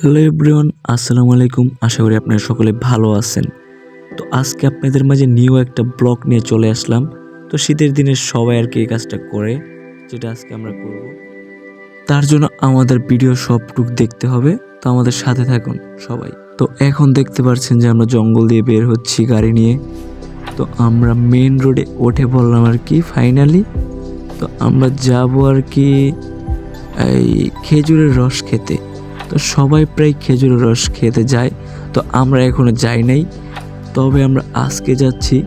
Hello everyone, আসসালামু আলাইকুম। আশা করি আপনারা সকলে ভালো আছেন। তো আজকে আপনাদের মাঝে নিউ একটা ব্লগ নিয়ে চলে আসলাম। তো শীতের দিনে সবাই আর কি এই কাজটা করে, যেটা আজকে আমরা করব। তার জন্য আমাদের ভিডিও সবটুক দেখতে হবে। তো আমাদের সাথে থাকুন সবাই। তো এখন দেখতে পাচ্ছেন যে আমরা জঙ্গল দিয়ে বের হচ্ছি গাড়ি নিয়ে। তো আমরা মেন রোডে উঠে পড়লাম আর কি ফাইনালি তো আমরা যাব আর কি এই খেজুরের রস খেতে। তো সবাই প্রায় খেজুরের রস খেতে যায়। তো আমরা এখনও যাই নাই। তবে আমরা আজকে যাচ্ছি।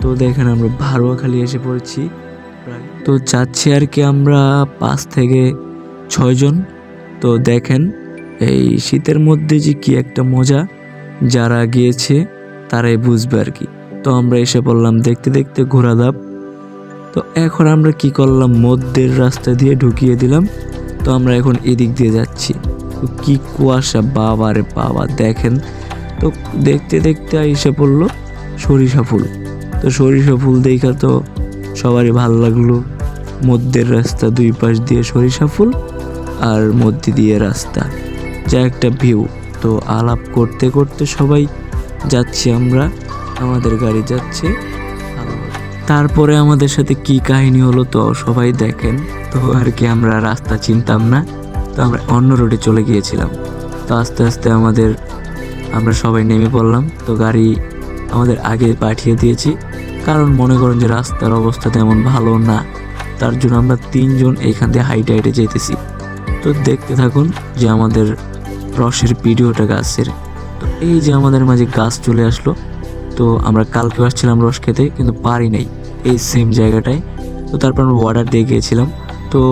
তো দেখেন আমরা ভারুয়াখালী এসে পড়েছি। তো যাচ্ছি আর কি আমরা পাঁচ থেকে ছয়জন তো দেখেন এই শীতের মধ্যে যে কি একটা মজা। যারা গিয়েছে তারাই বুঝবে আর কি। তো আমরা এসে পড়লাম দেখতে দেখতে ঘোরাধাপ তো এখন আমরা কি করলাম? মধ্যের রাস্তা দিয়ে ঢুকিয়ে দিলাম। তো আমরা এখন এদিক দিয়ে যাচ্ছি। কি কুয়াশা বাবা রে বাবা, দেখেন তো দেখতে দেখতে এসে পড়ল সরিষা ফুল। তো সরিষা ফুল দেখা তো সবারই ভালো লাগল। মধ্যের রাস্তা দুই পাশ দিয়ে সরিষা ফুল আর মধ্যে দিয়ে রাস্তা। যা একটা ভিউ তো আলাপ করতে করতে সবাই যাচ্ছি আমরা। আমাদের গাড়ি যাচ্ছে। তারপরে আমাদের সাথে কি কাহিনী হলো তো সবাই দেখেন। তো আর কি আমরা রাস্তা চিনতাম না। তো আমরা অন্য রোডে চলে গিয়েছিলাম। তো আস্তে আস্তে আমাদের, আমরা সবাই নেমে পড়লাম। তো গাড়ি আমাদের আগে পাঠিয়ে দিয়েছি। কারণ মনে করেন যে রাস্তার অবস্থা তেমন ভালো না। তার জন্য আমরা তিনজন এইখান দিয়ে হাইটে হাইটে যেতেছি। তো দেখতে থাকুন যে আমাদের রসের ভিডিওটা গাছের। তো এই যে আমাদের মাঝে গাছ চলে আসলো। তো আমরা কালকে আসছিলাম রস খেতে, কিন্তু পারি নাই এই সেম জায়গাটায়। তো তারপর আমরা অর্ডার দিয়ে গিয়েছিলাম। তো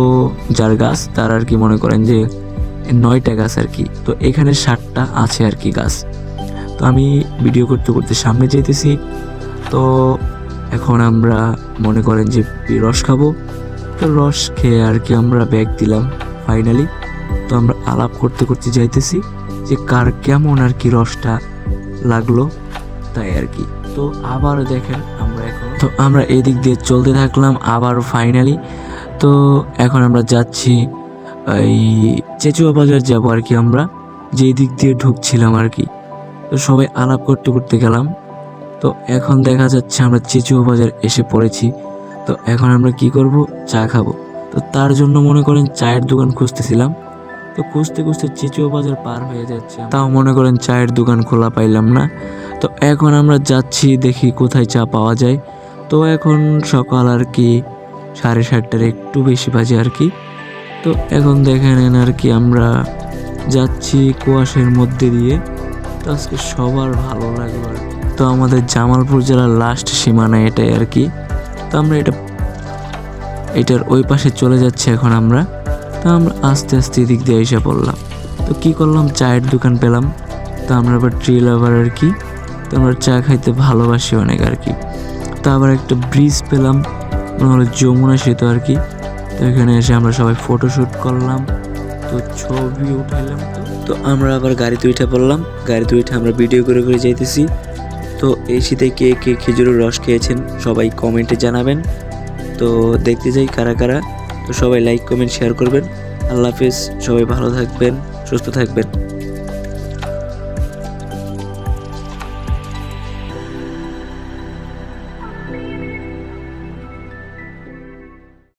যার গাছ, তার আর কি মনে করেন যে নয়টা গাছ আর কি। তো এখানে ষাটটা আছে আর কি গাছ। তো আমি ভিডিও করতে করতে সামনে যেতেছি তো এখন আমরা মনে করেন যে রস খাব। তো রস খেয়ে আর কি আমরা ব্যাগ দিলাম ফাইনালি তো আমরা আলাপ করতে করতে যাইতেছি যে কার কেমন আর কি রসটা লাগল তাই আর কি। তো আবার দেখেন আমরা এখন তো আমরা এদিক দিয়ে চলতে থাকলাম আবার ফাইনালি তো এখন আমরা যাচ্ছি এই চেচুয়া বাজার যাব আর কি আমরা। যেই দিক দিয়ে ঢুকছিলাম আর কি। তো সবাই আলাপ করতে করতে গেলাম। তো এখন দেখা যাচ্ছে আমরা চেচুয়া বাজার এসে পড়েছি। তো এখন আমরা কি করব? চা খাব। তো তার জন্য মনে করেন চায়ের দোকান খুঁজতেছিলাম। তো খুঁজতে খুঁজতে চেচুয়া বাজার পার হয়ে যাচ্ছে। তাও মনে করেন চায়ের দোকান খোলা পাইলাম না। তো এখন আমরা যাচ্ছি, দেখি কোথায় চা পাওয়া যায়। তো এখন সকাল আর কি সাড়ে সাতটার একটু বেশি বাজে আর কি। তো এখন দেখে নেন আর কি, আমরা যাচ্ছি কুয়াশের মধ্যে দিয়ে। তো আজকে সবার ভালো লাগল আর কি। তো আমাদের জামালপুর জেলার লাস্ট সীমানা এটাই আর কি। তো আমরা এটা, এটার ওই পাশে চলে যাচ্ছি এখন আমরা। তো আমরা আস্তে আস্তে এদিক দিয়ে এসে পড়লাম। তো কি করলাম? চায়ের দোকান পেলাম। তো আমরা আবার ট্রি লাভার আর কি। তো আমরা চা খাইতে ভালোবাসি অনেক আর কি। তো আবার একটা ব্রিজ পেলাম। হলো যমুনা সেতু আর কি। তো এখানে এসে আমরা সবাই ফটোশ্যুট করলাম। তো ছবি উঠাইলাম তো। আমরা আবার গাড়িতে উঠে পড়লাম। গাড়িতে উঠে আমরা ভিডিও করে করে যাইতেছি। তো এই শীতে কে কে খেজুরের রস খেয়েছেন সবাই কমেন্টে জানাবেন। তো দেখতে যাই কারা কারা। তো সবাই লাইক কমেন্ট শেয়ার করবেন। আল্লাহ হাফেজ। সবাই ভালো থাকবেন, সুস্থ থাকবেন।